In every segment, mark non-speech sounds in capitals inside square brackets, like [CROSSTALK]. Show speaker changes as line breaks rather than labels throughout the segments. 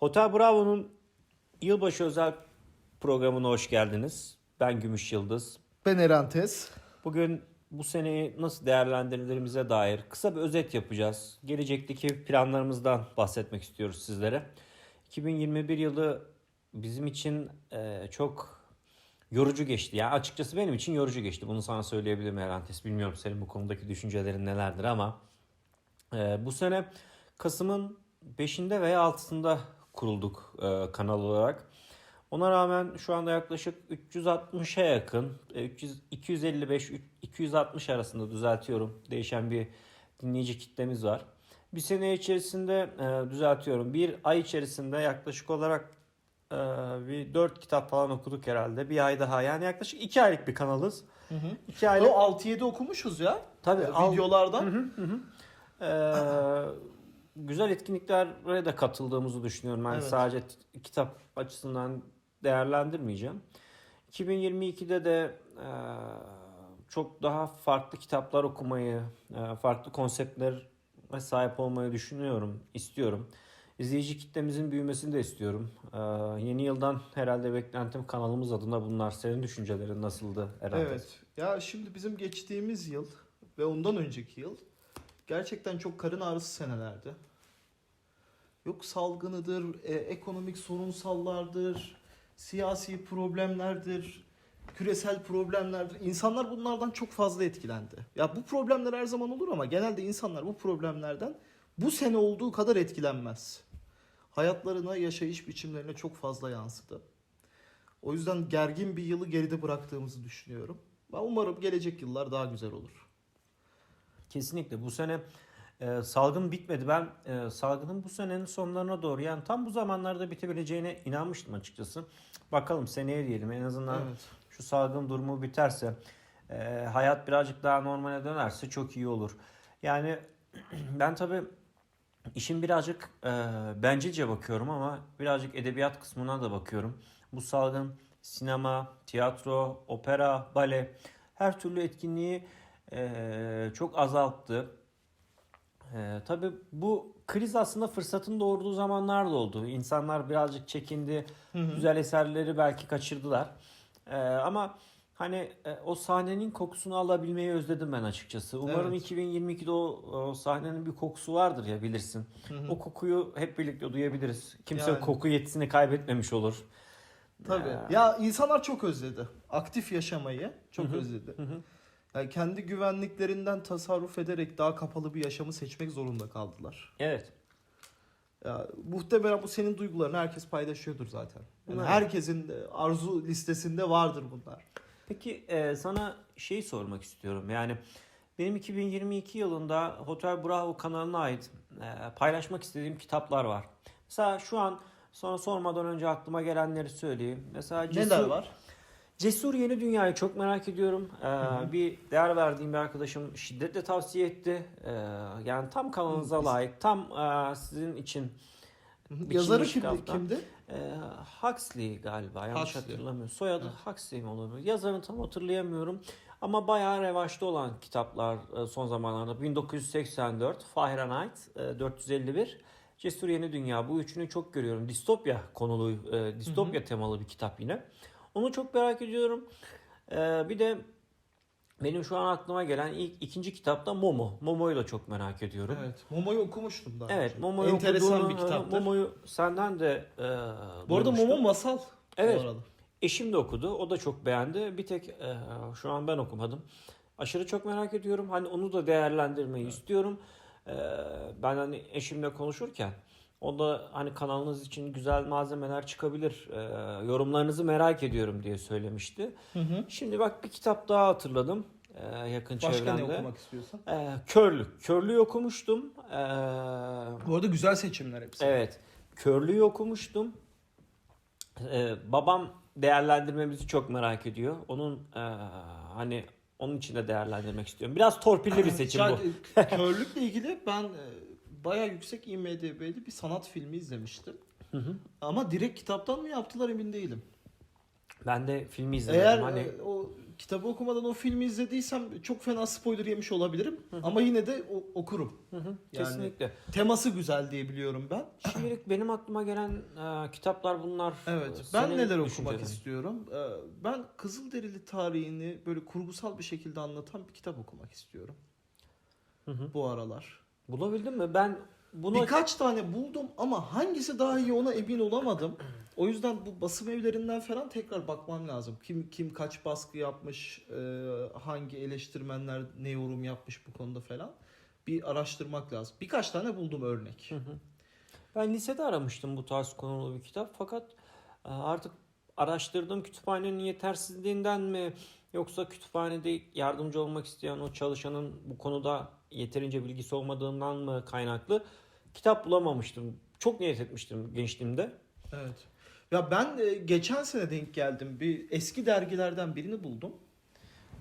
Hotel Bravo'nun yılbaşı özel programına hoş geldiniz. Ben Gümüş Yıldız.
Ben Erantes.
Bugün bu seneyi nasıl değerlendirdiğimize dair kısa bir özet yapacağız. Gelecekteki planlarımızdan bahsetmek istiyoruz sizlere. 2021 yılı bizim için e, çok yorucu geçti. Yani açıkçası benim için yorucu geçti. Bunu sana söyleyebilirim Erantes. Bilmiyorum senin bu konudaki düşüncelerin nelerdir ama e, bu sene Kasım'ın 5'inde veya 6'sında kurulduk e, kanal olarak. Ona rağmen şu anda yaklaşık 360'a yakın, e, 300, 255 260 arasında düzeltiyorum. Değişen bir dinleyici kitlemiz var. Bir sene içerisinde e, düzeltiyorum. Bir ay içerisinde yaklaşık olarak e, bir 4 kitap falan okuduk herhalde. Bir ay daha. Yani yaklaşık 2 aylık bir kanalız. 2
O
aylık.
6-7 okumuşuz ya.
Tabii, al-
videolardan.
Ee, güzel etkinliklere de katıldığımızı düşünüyorum. Yani
Evet.
sadece kitap açısından değerlendirmeyeceğim. 2022'de de e, çok daha farklı kitaplar okumayı, e, farklı konseptlere sahip olmayı düşünüyorum, istiyorum. İzleyici kitlemizin büyümesini de istiyorum. Ee, yeni yıldan herhalde beklentim kanalımız adına bunlar. Senin düşüncelerin nasıldı Eren?
Evet. Ya şimdi bizim geçtiğimiz yıl ve ondan önceki yıl gerçekten çok karın ağrısı senelerdi. Yok salgınıdır, e, ekonomik sorunsallardır, siyasi problemlerdir, küresel problemlerdir. İnsanlar bunlardan çok fazla etkilendi. Ya bu problemler her zaman olur ama genelde insanlar bu problemlerden bu sene olduğu kadar etkilenmez. Hayatlarına, yaşayış biçimlerine çok fazla yansıdı. O yüzden gergin bir yılı geride bıraktığımızı düşünüyorum. Ben umarım gelecek yıllar daha güzel olur.
Kesinlikle bu sene e, salgın bitmedi. Ben e, salgının bu senenin sonlarına doğru yani tam bu zamanlarda bitebileceğine inanmıştım açıkçası. Bakalım seneye diyelim en azından
Evet.
şu salgın durumu biterse e, hayat birazcık daha normale dönerse çok iyi olur. Yani [CLEARS THROAT] ben tabii işin birazcık e, bencilce bakıyorum ama birazcık edebiyat kısmına da bakıyorum. Bu salgın sinema, tiyatro, opera, bale her türlü etkinliği e, çok azalttı. E, tabii bu kriz aslında fırsatın doğurduğu zamanlar da oldu. İnsanlar birazcık çekindi, güzel eserleri belki kaçırdılar. E, ama hani e, o sahnenin kokusunu alabilmeyi özledim ben açıkçası. Umarım
Evet.
2022'de o, o sahnenin bir kokusu vardır ya bilirsin.
Hı hı.
O kokuyu hep birlikte duyabiliriz. Kimse
Yani.
koku yetisini kaybetmemiş olur.
Tabii.
Ya.
Ya insanlar çok özledi. Aktif yaşamayı çok
Hı hı.
özledi.
Hı hı.
Yani kendi güvenliklerinden tasarruf ederek daha kapalı bir yaşamı seçmek zorunda kaldılar.
Evet.
Ya muhtemelen bu senin duygularını herkes paylaşıyordur zaten. Yani
Evet.
herkesin arzu listesinde vardır bunlar.
Peki e, sana şey sormak istiyorum. Yani benim 2022 yılında Hotel Bravo kanalına ait e, paylaşmak istediğim kitaplar var. Mesela şu an sonra sormadan önce aklıma gelenleri söyleyeyim. Mesela Cesur,
Neler var?
Cesur Yeni Dünya'yı çok merak ediyorum. Ee, bir değer verdiğim bir arkadaşım şiddetle tavsiye etti. Ee, yani tam kanalınıza
Hı.
layık, tam e, sizin için
Yazarı kim,
kitaptan.
kimdi?
Ee, Huxley galiba yanlış
Huxley.
hatırlamıyorum. Soyadı
Evet.
Huxley mi olabilir? Yazarını tam hatırlayamıyorum. Ama bayağı revaçta olan kitaplar e, son zamanlarda. 1984, Fahrenheit e, 451, Cesur Yeni Dünya. Bu üçünü çok görüyorum. Distopya konulu, e, distopya temalı bir kitap yine. Onu çok merak ediyorum. Ee, bir de benim şu an aklıma gelen ilk ikinci kitap da Momo. Momo'yu da çok merak ediyorum.
Evet. Momo'yu okumuştum daha
Evet. Momo'yu
Enteresan
okuduğunu,
bir kitaptır.
Momo'yu senden de e,
Bu arada
duymuştum.
Momo masal.
Evet.
Bu arada.
Eşim de okudu. O da çok beğendi. Bir tek e, şu an ben okumadım. Aşırı çok merak ediyorum. Hani onu da değerlendirmeyi istiyorum. E, ben hani eşimle konuşurken o da hani kanalınız için güzel malzemeler çıkabilir. E, yorumlarınızı merak ediyorum diye söylemişti.
Hı hı.
Şimdi bak bir kitap daha hatırladım. e, yakın
Başka
çevremde.
ne okumak istiyorsan?
E, Körlük. Körlüğü okumuştum. E,
Bu arada güzel seçimler hepsi.
Evet. Körlüğü okumuştum. Ee, babam değerlendirmemizi çok merak ediyor. Onun e, hani onun için de değerlendirmek istiyorum. Biraz torpilli bir seçim [LAUGHS] bu.
Ya, [LAUGHS] Körlükle ilgili ben e, bayağı yüksek IMDb'li bir sanat filmi izlemiştim.
Hı hı.
Ama direkt kitaptan mı yaptılar emin değilim.
Ben de filmi izlemedim.
Eğer
hani
e, o kitabı okumadan o filmi izlediysem çok fena spoiler yemiş olabilirim. Ama yine de o- okurum.
Hı hı,
Yani-
Kesinlikle.
Teması güzel diye biliyorum ben.
Şimdilik benim aklıma gelen e, kitaplar bunlar.
Evet.
E,
Ben neler okumak istiyorum? Ee, Ben Kızılderili tarihini böyle kurgusal bir şekilde anlatan bir kitap okumak istiyorum
Hı hı.
bu aralar.
Bulabildin mi? Ben bunu
Birkaç tane buldum ama hangisi daha iyi ona emin olamadım. O yüzden bu basım evlerinden falan tekrar bakmam lazım. Kim kim kaç baskı yapmış, e, hangi eleştirmenler ne yorum yapmış bu konuda falan. Bir araştırmak lazım. Birkaç tane buldum örnek.
Hı hı. Ben lisede aramıştım bu tarz konulu bir kitap fakat e, artık araştırdığım kütüphanenin yetersizliğinden mi yoksa kütüphanede yardımcı olmak isteyen o çalışanın bu konuda yeterince bilgisi olmadığından mı kaynaklı kitap bulamamıştım. Çok niyet etmiştim gençliğimde.
Evet. Ya ben e, geçen sene denk geldim. Bir eski dergilerden birini buldum.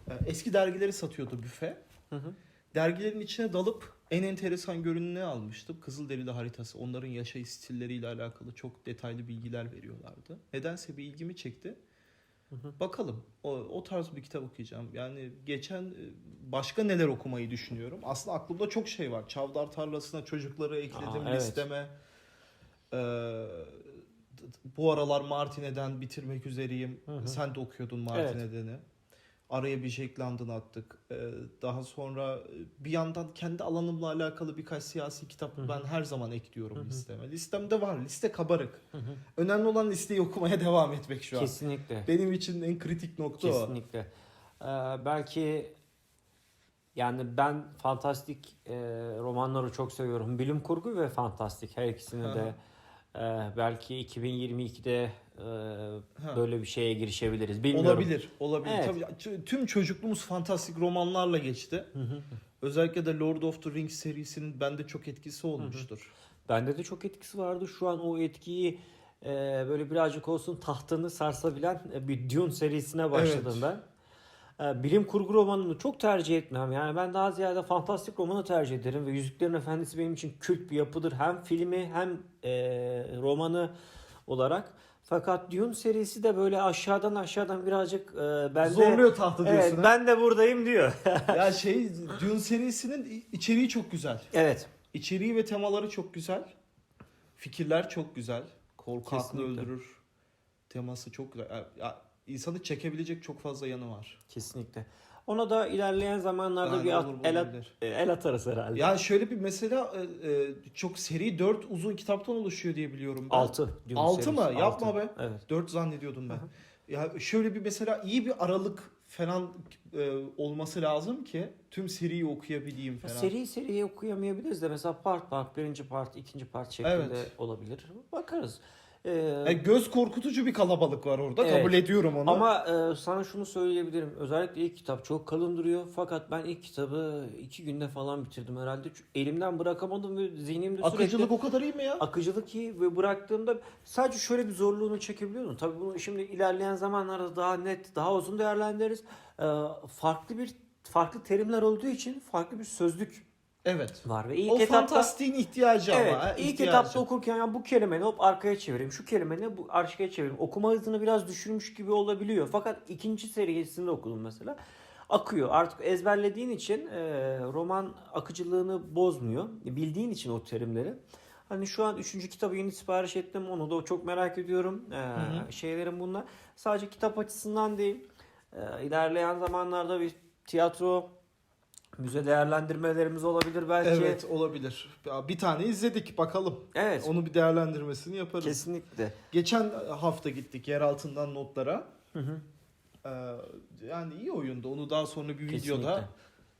E, Eski dergileri satıyordu büfe.
Hı hı.
Dergilerin içine dalıp en enteresan görünümünü almıştım. Kızılderili haritası. Onların yaşayış stilleriyle alakalı çok detaylı bilgiler veriyorlardı. Nedense bir ilgimi çekti.
Hı hı.
Bakalım. O, o tarz bir kitap okuyacağım. Yani geçen e, başka neler okumayı düşünüyorum. Aslında aklımda çok şey var. Çavdar Tarlası'na çocukları ekledim
Aa, evet.
listeme. Ee, bu aralar Martine'den bitirmek üzereyim.
Hı hı.
Sen de okuyordun Martine'deni. Araya bir Jack London attık. Ee, daha sonra e, bir yandan kendi alanımla alakalı birkaç siyasi kitap ben her zaman ekliyorum listeme. Listemde var. Liste kabarık. Önemli olan listeyi okumaya [LAUGHS] devam etmek şu an.
Kesinlikle.
Benim için en kritik nokta o.
Kesinlikle. Ee, belki yani ben fantastik e, romanları çok seviyorum. Bilim kurgu ve fantastik her ikisini de e, belki 2022'de e,
Ha.
böyle bir şeye girişebiliriz. Bilmiyorum.
Olabilir, olabilir.
Evet.
Tabii tüm çocukluğumuz fantastik romanlarla geçti.
Hı hı.
Özellikle de Lord of the Rings serisinin bende çok etkisi olmuştur.
Bende de çok etkisi vardı. Şu an o etkiyi e, böyle birazcık olsun tahtını sarsabilen e, bir Dune serisine başladım ben. E, bilim kurgu romanını çok tercih etmem. Yani ben daha ziyade fantastik romanı tercih ederim ve Yüzüklerin Efendisi benim için kült bir yapıdır. Hem filmi hem e, romanı olarak. Fakat Dune serisi de böyle aşağıdan aşağıdan birazcık e, bende
Zorluyor tahtı diyorsun.
Evet,
ha?
ben de buradayım diyor. [LAUGHS]
ya [LAUGHS] şey Dune serisinin içeriği çok güzel.
evet.
İçeriği ve temaları çok güzel. Fikirler çok güzel. Korku aklı öldürür. Teması çok güzel. Ya, insanı çekebilecek çok fazla yanı var.
Kesinlikle. Ona da ilerleyen zamanlarda
Yani
bir at-
olur,
el, at-
olabilir.
el atarız herhalde.
Ya şöyle bir mesela e, e, çok seri 4 uzun kitaptan oluşuyor diye biliyorum ben.
6.
Altı mı? Yapma be.
Evet.
4 zannediyordum ben. Ya şöyle bir mesela iyi bir aralık falan e, olması lazım ki tüm seriyi okuyabileyim falan.
Seri seriye okuyamayabiliriz de mesela part part, birinci part, ikinci part şeklinde
Evet.
olabilir. Bakarız. Ee,
Yani göz korkutucu bir kalabalık var orada.
Evet.
Kabul ediyorum onu.
ama e, sana şunu söyleyebilirim. Özellikle ilk kitap çok kalın duruyor. Fakat ben ilk kitabı iki günde falan bitirdim herhalde. Çünkü elimden bırakamadım ve zihnimde sürekli...
akıcılık o kadar iyi mi ya?
akıcılık iyi ve bıraktığımda sadece şöyle bir zorluğunu çekebiliyordum. Tabii bunu şimdi ilerleyen zamanlarda daha net, daha uzun değerlendiririz. Ee, farklı bir farklı terimler olduğu için farklı bir sözlük
Evet.
var ve ilk
o
etapta
fantastiğin ihtiyacı
Evet,
ama. ha,
ilk
ihtiyacı.
etapta okurken ya bu kelime ne hop arkaya çevireyim, şu kelime ne bu arkaya çevireyim. Okuma hızını biraz düşürmüş gibi olabiliyor. Fakat ikinci serisinde okudum mesela. Akıyor. Artık ezberlediğin için e, roman akıcılığını bozmuyor. Bildiğin için o terimleri. Hani şu an üçüncü kitabı yeni sipariş ettim. Onu da çok merak ediyorum. E,
hı.
Şeylerim bunlar. Sadece kitap açısından değil. E, ilerleyen zamanlarda bir tiyatro, müze değerlendirmelerimiz olabilir belki.
Evet olabilir. Bir tane izledik bakalım.
Evet.
Onu bir değerlendirmesini yaparız.
Kesinlikle.
Geçen hafta gittik yer altından notlara.
Hı hı.
Ee, yani iyi oyundu. Onu daha sonra bir
Kesinlikle.
videoda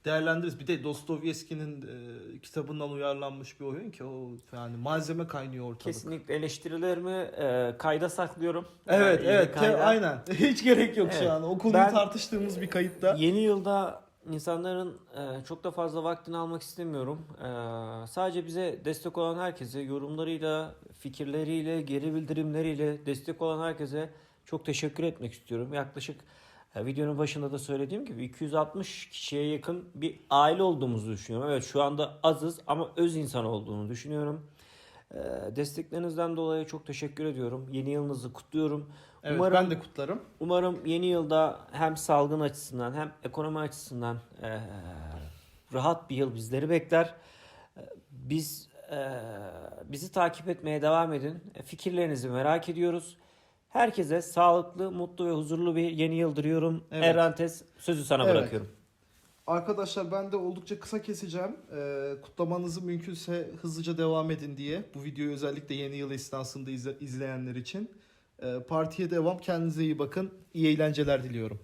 değerlendiririz. Bir de Dostoyevski'nin e, kitabından uyarlanmış bir oyun ki o yani malzeme kaynıyor ortalık.
Kesinlikle eleştirilerimi e, kayda saklıyorum.
Evet
Yani
evet
kayda.
aynen. [LAUGHS] Hiç gerek yok
Evet.
şu an. O konuyu
Ben-
tartıştığımız bir kayıtta.
Yeni yılda insanların e, çok da fazla vaktini almak istemiyorum. E, sadece bize destek olan herkese, yorumlarıyla, fikirleriyle, geri bildirimleriyle destek olan herkese çok teşekkür etmek istiyorum. Yaklaşık e, videonun başında da söylediğim gibi 260 kişiye yakın bir aile olduğumuzu düşünüyorum. Evet şu anda azız ama öz insan olduğunu düşünüyorum. Ee, desteklerinizden dolayı çok teşekkür ediyorum. Yeni yılınızı kutluyorum.
Evet
Umarım-
ben de kutlarım.
Umarım yeni yılda hem salgın açısından hem ekonomi açısından eee, rahat bir yıl bizleri bekler. Eee, Biz eee, bizi takip etmeye devam edin. E, Fikirlerinizi merak ediyoruz. Herkese sağlıklı, mutlu ve huzurlu bir yeni yıl diliyorum.
Evet.
Errantes sözü sana
Evet.
bırakıyorum.
Arkadaşlar ben de oldukça kısa keseceğim. Ee, kutlamanızı mümkünse hızlıca devam edin diye. Bu videoyu özellikle yeni yıl esnasında izle- izleyenler için. Ee, partiye devam. Kendinize iyi bakın. İyi eğlenceler diliyorum.